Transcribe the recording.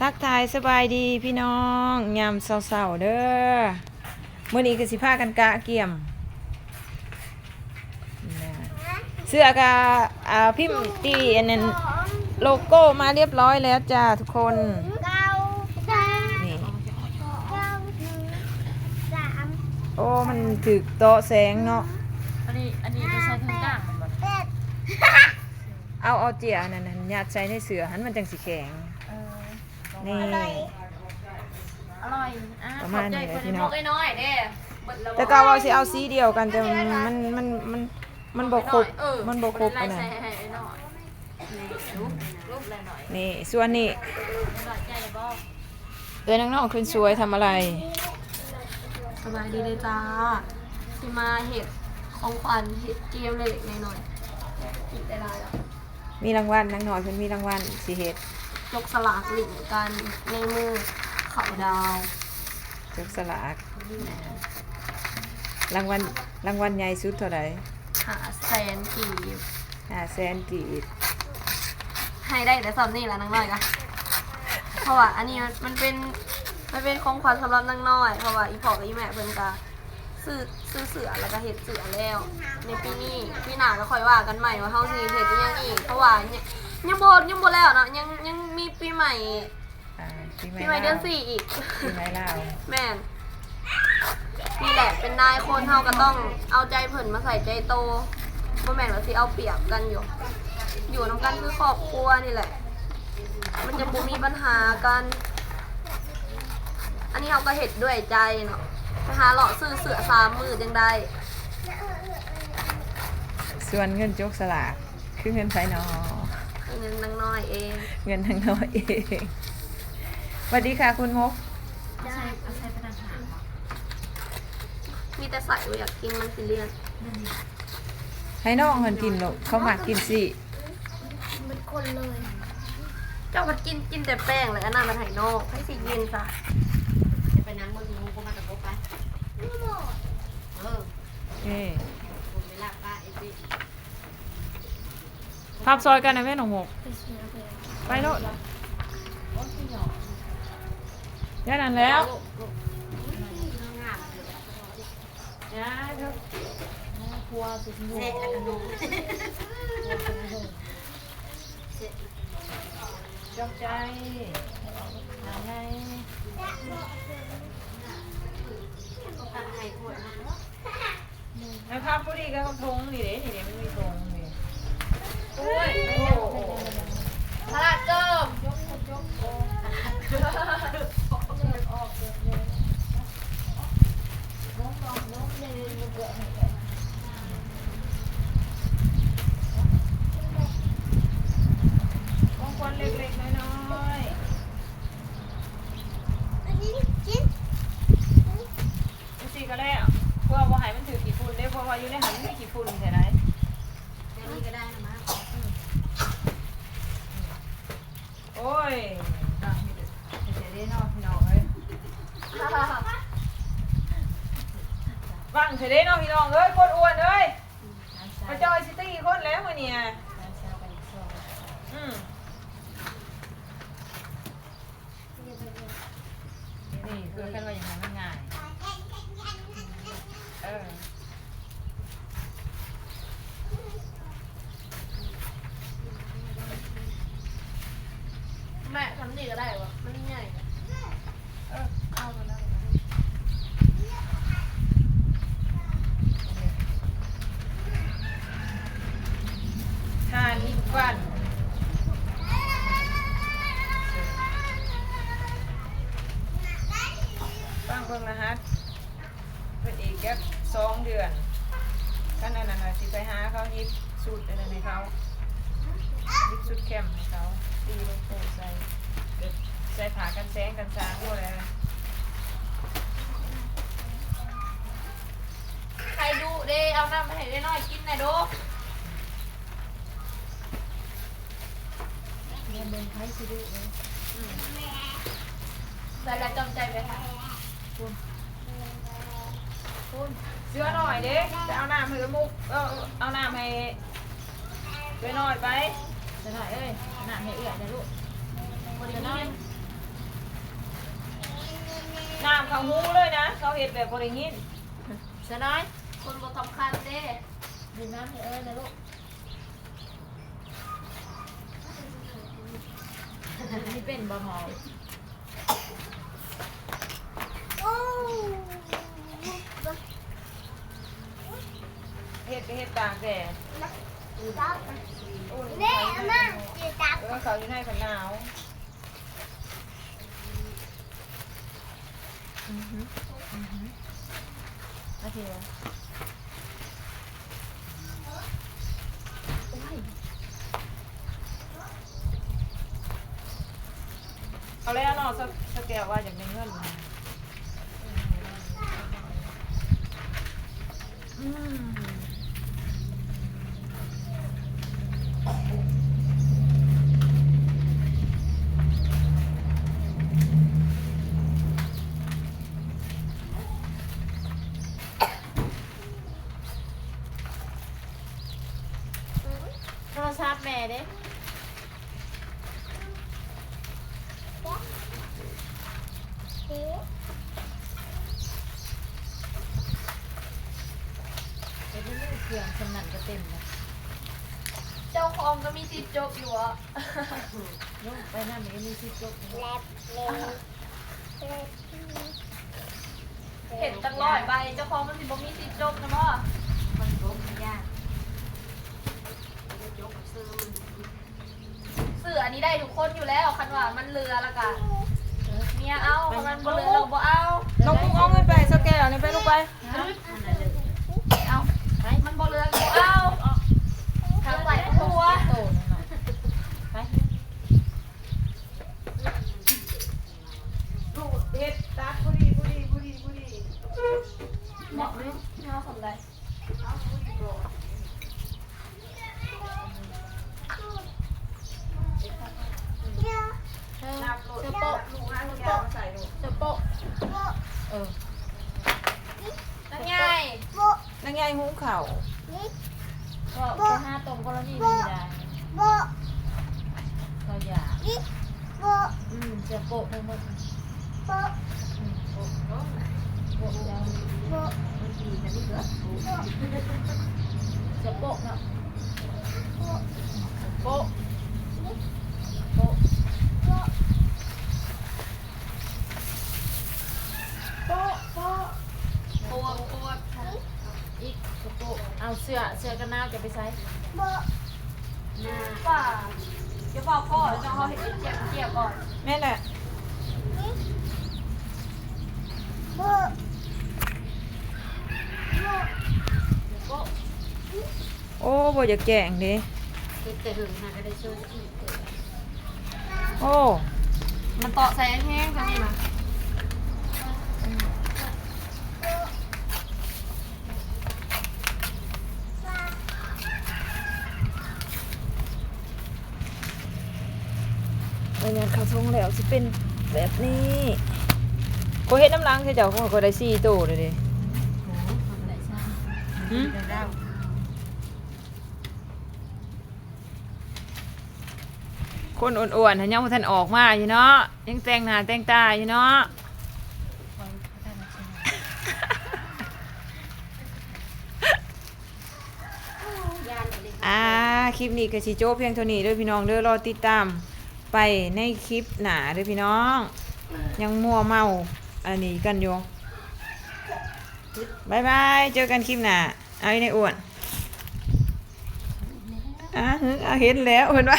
ทักทายสบายดีพี่น้องยามเศร้าๆเด้อมื่อนี้ก็สิพากันกะเกี่ยมนะเสื้อกะอ่าพิมพ์ตีอันนั้นโลโก้มาเรียบร้อยแล้วจ้าทุกคนเก้าเก้านี่เก้าหนึ่งสามโอ้มันถึกโต๊ะแสงเนาะอันนี้อันนี้จะใช้ทั้งกลางมันบ่เจ็ดเอาเอาเจียนั่นนั่นยัดใส่ในเสือหันมันจังสิแข็งเออ นี่ อร่อยอะประมาณนี้ขอบใจเลยพี่น้องคนน้อยๆเด้เบิดล้วแต่ก็ว่าสิเอาสีเดียวกันแต่มันมันมันมันมันบ่ครบเออมันบ่ครบลาอัยนนั้นใส่ให้ไอ้หน่อยนี่รูปรูปอะไรหน่อยนี่ส่วนนี้หน่อยใจเลยบ่เอ้ยน้องๆขึ้นสวยทำอะไร สบายดีเลยจ้าที่มาเห็ดของขวัญเห็ดเกมเล็กๆหน่อยๆกินได้หลายแล้วมีรางวัลนางหน่อยเพิ่นมีรางวัลสิเฮ็ด ยกสลากหลิงกันในมือเขาดาวยกสลากรางวัลรางวัลใหญ่สุดเท่าไหร่หาแสนกีบ5แสนกีบให้ได้แต่สอบนี่แหละนางน้อยกะเพราะว่าอันนี้มันมันเป็นมันเป็นของขวัญสำหรับนางน้อย เพราะว่าอีพ่อกับอีแม่เพิ่นกะซื้อซื้อเสือแล้วก็เฮ็ดเสือแล้ว ในปีนี้ปีหน้าก็ค่อยว่ากันใหม่ว่าเฮาสิเฮ็ดอิหยังอีกเพราะว่ายังยั งบ่ยังบ่แล้วเนาะยังยังมีปีใหม่อ่าปีปีใหม่เดือนลาวสี่อีกปีใหม่ลาวแม่นนี่แหละเป็นนายคนเฮาก็ต้องเอาใจเพิ่นมาใส่ใจโตบ่แม่นว่าสิเอาเปรียบกันอยู่ อยู่นํกันคือครอบครัวนี่แหละ มันจะบ่มีปัญหากัน อันนี้เฮาก็เฮ็ดด้วยใจเนาะไปหาเลาะซื้อเสือสามมือจังได้ส่วนเงินจกสลากคือเงินไผนอ เงินนางน้อยเอง เงินทางน้อยเองสวัสดีค่ะคุณมกมีแต่ใส่ว่าอยากกินมันสิเลียนให้น้องเพิ่นกินลูกเขามักกินสิเป็นคนเลย เจ้าก็กินกินแต่แป้งเลยอันนั้นมันไห่นอกให้สิกินซะจะไปนั่งบนงูก็มาตะโกไป เออเอ้ย คุณเวลาป้าเอซี่ ภาพซอยกันนะแม่น้องมกไปโลดย่นั่นแล้วย่าเถอะเสร็จแล้วก็ดูจงใจทำไงตั้งให้ถ้วยนะแล้วภาพผู้ดีก็ทงนี่เด้นี่เด้ไม่มีทง พลาดเกิมของคนเล็กๆน้อย อันนี้กิน ๆจังซี่ก็แล้วเพื่อบ่ให้มันถือขี้ฝุ่นได้เพราะว่าอยู่ในหันมันมีขี้ฝุ่นใช่ไหม เดี๋ยวนี้ก็ได้นะมา โอ้ ยอะมีแต่มีแต่ได้นอกพี่น้องเอ้ยฟังเฉยได้นอกพี่น้องเอ้ยคนอ้วนเอ้ยมาจอยซิตี้คนแล้วมื้อเนี่ยอืมนี่คือกันว่าอย่างนั้นมันง่ายเออ แม่ทำนี่ก็ได้วะมันใหญ่ เออเอาไปแล้วทานอีกวัน ฟังเบิ่งรหัสเป็นอีก แค่สองเดือนก็นั่นน่ะสิไปหาเขายิบสูตรอะไรให้เขายิบสูตรแคมให้เขาตีลงโพใส่เดี๋ยวใส่ผ่ากันแสงกันสางพวกอะไรใครดูเด้เอาน้ำมาให้ได้น้อยกินหน่อยดูแต่ละจำใจไปค่ะ คุณเสื้อหน่อยเด้จะเอาน้ำให้กระมุกเออเอาน้ำให้ไปหน่อยไปจะหน่อยเอ้ยน้ำให้เอื่อยนะลูกคนเดียวน้ำน้ำเขาหูเลยนะเขาเห็ดแบบบริงินจะหน่อยคนบ่สำคัญเด้ดื่มน้ำให้เอ้ยนะลูกนี่เป็นบะหมี่ เห็ดก็เห็ดตากแดดจับแม่อามาเดี๋ยวจับแล้วเขาอยู่ในผันหนาวอือหืออือหือโอเควะเอาเลยอะเนาะสสแกวว่าอย่างในเงื่อนมาอืม โทรศัพท์แม่เด้เอ๊ะเดี๋ยวนี้เครื่องสนั่นก็เต็มเลย เจ้าของก็มีติดจบอยู่อะลูกไปนั่นมันก็มีที่จกแลบเลยแลบเห็นตั้งร้อยใบเจ้าของมันสิบ่มีติดจบนะบ่มันจกมันยากจะจกซื้อมันสื่ออันนี้ได้ทุกคนอยู่แล้วคันว่ามันเรือแล้วก็เมียเอาคันมันบ่เรือเราบ่เอาน้องมุ้งเอาเงินไปสแกวนี่ไปลูกไปอันนั้นเลยเอาไปมันบ่เรือก็บ่เอาทางไหลตัว โตหน่อยไป ลูกเฮ็ดตัดผู้ดีผู้ดีผู้ดีผู้ดี เหมาะไหมเอาสำไร เดี๋ยว นับโหลด เสื้อโป๊ะ ลูกนะสแกวมาใส่ลูก เสื้อโป๊ะ โบ เออ นั่นไง โบ นางยายหุงข้าวนี่ก็ห้าตรงกรณีไม่ได้โบเราอยากนี่โบอืมเสื้อโป๊ะทั้งหมดโบอืมโปะเนาะโป๊ะยาวโบนดีกันนี่เหรอเสื้อโปะเนาะโบโป๊ะ นี่ โป๊ะ โบ โป๊ะโป๊ะ ปวดปวด อีกเสื้อโป๊ะ เอาเสื้อเสื้อกันหนาวจะไปใส่โบหน้าป่าเดี๋ยวบอกก่อนจะเขาเห็นเจียบเจียบก่อนแม่นแหละนี่โบโบโป๊ะโอ้บ่อยากแจ้งเด้เฮ็ดแต่หึงหาก็ได้ช่วยอีกเถอะโอ้ มันเตาะแสงแห้งกันนี่นะ บรรยากาศเขาทงแล้วสิเป็นแบบนี้ก็เฮ็ดน้ำล้างใช่เจ้าก็ได้สี่ตู้เลยดิหืมคนอ้วนๆถ้ายังบ่ทันออกมาอยู่เนาะยังแต่งหน้าแต่งตาอยู่เนาะคอยพัฒนาชนะยานเลยอ่าคลิปนี้ก็สิโจ้เพียงเท่านี้เด้อพี่น้องเด้อรอติดตาม ไปในคลิปหน้าเด้อพี่น้อง ยังมัวเมา อันนี้กันอยู่บายบายเจอกันคลิปหน้าเอาอีในอ้วนอะฮึเอาเห็นแล้วเห็นว่า